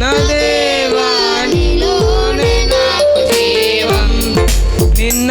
నా దేవా నిన్న